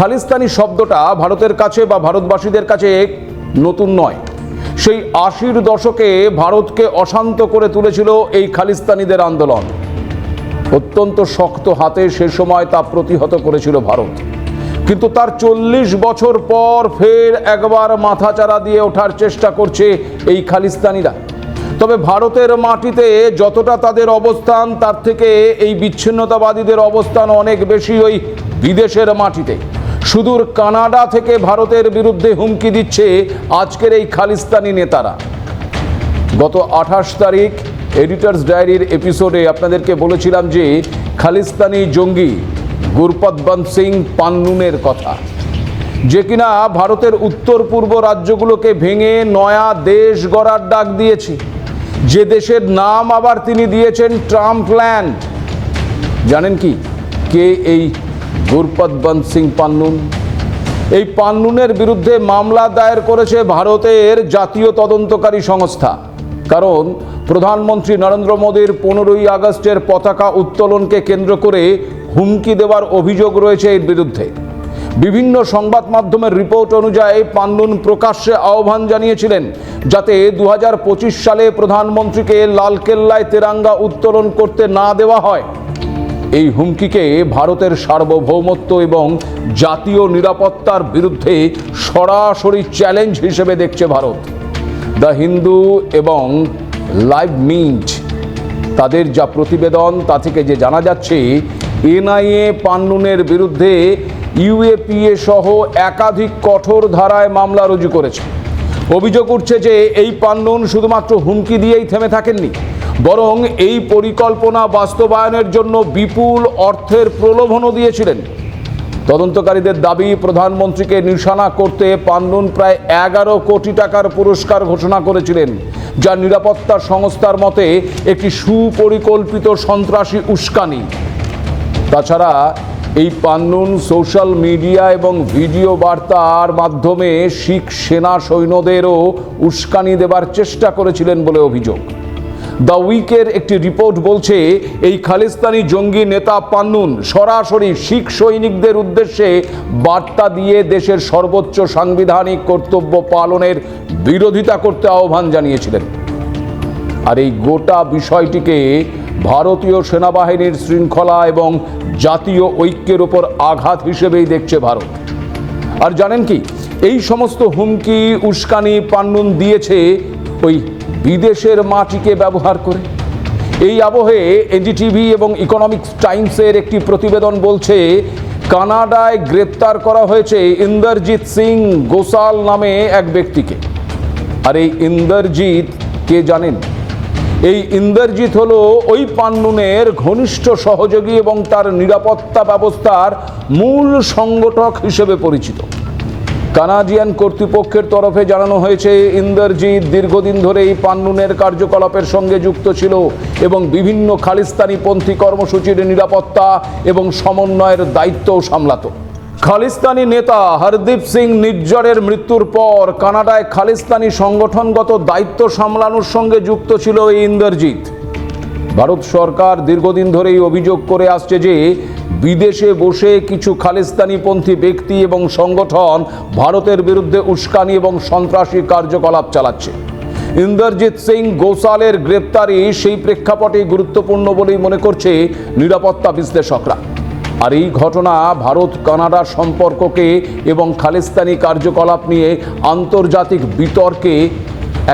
খালিস্তানি শব্দটা ভারতের কাছে বা ভারতবাসীদের কাছে নতুন নয়। সেই আশির দশকে ভারতকে অশান্ত করে তুলেছিল এই খালিস্তানিদের আন্দোলন। অত্যন্ত শক্ত হাতে সে সময় তা প্রতিহত করেছিল ভারত। কিন্তু তার চল্লিশ বছর পর ফের একবার মাথাচাড়া দিয়ে ওঠার চেষ্টা করছে এই খালিস্তানিরা। তবে ভারতের মাটিতে যতটা তাদের অবস্থান, তার থেকে এই বিচ্ছিন্নতাবাদীদের অবস্থান অনেক বেশি ওই বিদেশের মাটিতে। সুদূর কানাডা থেকে ভারতের বিরুদ্ধে হুমকি দিচ্ছে আজকের এই খালিস্তানি নেতারা। গত আঠাশ তারিখ এডিটার্স ডায়েরির এপিসোডে আপনাদেরকে বলেছিলাম যে খালিস্তানি জঙ্গি গুরপতবন্ত সিং পান্নুনের কথা। যে কিনা ভারতের উত্তর পূর্ব রাজ্যগুলোকে ভেঙে নয়া দেশ গড়ার ডাক দিয়েছে। যে দেশের নাম আবার তিনি দিয়েছেন ট্রাম্প ল্যান্ড। জানেন কি? কে এই গুরপতবন্ত সিং পান্নুন। এই পান্নুনের বিরুদ্ধে মামলা দায়ের করেছে ভারতের জাতীয় তদন্তকারী সংস্থা। কারণ প্রধানমন্ত্রী নরেন্দ্র মোদীর পনেরোই আগস্টের পতাকা উত্তোলনকে কেন্দ্র করে হুমকি দেওয়ার অভিযোগ রয়েছে এর বিরুদ্ধে। বিভিন্ন সংবাদ মাধ্যমের রিপোর্ট অনুযায়ী পান্নুন প্রকাশ্যে আহ্বান জানিয়েছিলেন যাতে দু হাজার পঁচিশ সালে প্রধানমন্ত্রীকে লালকেল্লায় তেরাঙ্গা উত্তোলন করতে না দেওয়া হয়। এই হুমকিকে ভারতের সার্বভৌমত্ব এবং জাতীয় নিরাপত্তার বিরুদ্ধে সরাসরি চ্যালেঞ্জ হিসেবে দেখছে ভারত। দ্য হিন্দু এবং লাইভ মিন্ট, তাদের যা প্রতিবেদন, তা থেকে যে জানা যাচ্ছে, এনআইএ পান্নুনের বিরুদ্ধে ইউএপিএ সহ একাধিক কঠোর ধারায় মামলা রুজু করেছে। অভিযোগ উঠছে যে এই পান্নুন শুধুমাত্র হুমকি দিয়েই থেমে থাকেননি। বরং এই পরিকল্পনা বাস্তবায়নের জন্য বিপুল অর্থের প্রলোভনও দিয়েছিলেন। তদন্তকারীদের দাবি, প্রধানমন্ত্রীকে নিশানা করতে পান্নুন প্রায় এগারো কোটি টাকার পুরস্কার ঘোষণা করেছিলেন, যা নিরাপত্তা সংস্থার মতে একটি সুপরিকল্পিত সন্ত্রাসী উস্কানি। তাছাড়া এই পান্নুন সোশ্যাল মিডিয়া এবং ভিডিও বার্তার মাধ্যমে শিখ সেনা সৈন্যদেরও উস্কানি দেবার চেষ্টা করেছিলেন বলে অভিযোগ। দ্য উইকের একটি রিপোর্ট বলছে, এই খালিস্তানি জঙ্গি নেতা পান্নুন সরাসরি শিখ সৈনিকদের উদ্দেশ্যে বার্তা দিয়ে দেশের সর্বোচ্চ সাংবিধানিক কর্তব্য পালনের বিরোধিতা করতে আহ্বান জানিয়েছিলেন। আর এই গোটা বিষয়টিকে ভারতীয় সেনাবাহিনীর শৃঙ্খলা এবং জাতীয় ঐক্যের ওপর আঘাত হিসেবেই দেখছে ভারত। আর জানেন কি, এই সমস্ত হুমকি, উস্কানি পান্নুন দিয়েছে ওই বিদেশের মাটিকে ব্যবহার করে। এই আবহে এনডিটিভি এবং ইকোনমিক্স টাইমসের একটি প্রতিবেদন বলছে, কানাডায় গ্রেপ্তার করা হয়েছে ইন্দরজিৎ সিং গোসাল নামে এক ব্যক্তিকে। আর এই ইন্দরজিৎ কে জানেন? এই ইন্দরজিৎ হলো ওই পান্নুনের ঘনিষ্ঠ সহযোগী এবং তার নিরাপত্তা ব্যবস্থার মূল সংগঠক হিসেবে পরিচিত। কানাডিয়ান কর্তৃপক্ষের তরফে জানানো হয়েছে, ইন্দরজিৎ দীর্ঘদিন ধরে এই পান্নুনের কার্যকলাপের সঙ্গে যুক্ত ছিল এবং বিভিন্ন খালিস্তানি পন্থী কর্মসূচির নিরাপত্তা এবং সমন্বয়ের দায়িত্বও সামলাতো। খালিস্তানি নেতা হরদীপ সিং নির্জরের মৃত্যুর পর কানাডায় খালিস্তানি সংগঠনগত দায়িত্ব সামলানোর সঙ্গে যুক্ত ছিল এই ইন্দরজিৎ। ভারত সরকার দীর্ঘদিন ধরেই অভিযোগ করে আসছে যে বিদেশে বসে কিছু খালিস্তানিপন্থী ব্যক্তি এবং সংগঠন ভারতের বিরুদ্ধে উস্কানি এবং সন্ত্রাসী কার্যকলাপ চালাচ্ছে। ইন্দরজিৎ সিং গোসালের গ্রেপ্তারি সেই প্রেক্ষাপটে গুরুত্বপূর্ণ বলেই মনে করছে নিরাপত্তা বিশ্লেষকরা। আর এই ঘটনা ভারত, কানাডার সম্পর্ককে এবং খালিস্তানি কার্যকলাপ নিয়ে আন্তর্জাতিক বিতর্কে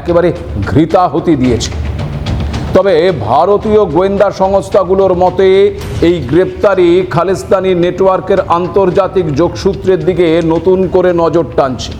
একেবারে ঘৃতাহতি দিয়েছে। তবে ভারতীয় গোয়েন্দা সংস্থাগুলোর মতে, এই গ্রেপ্তারি খালিস্তানি নেটওয়ার্কের আন্তর্জাতিক যোগসূত্রের দিকে নতুন করে নজর টানছে।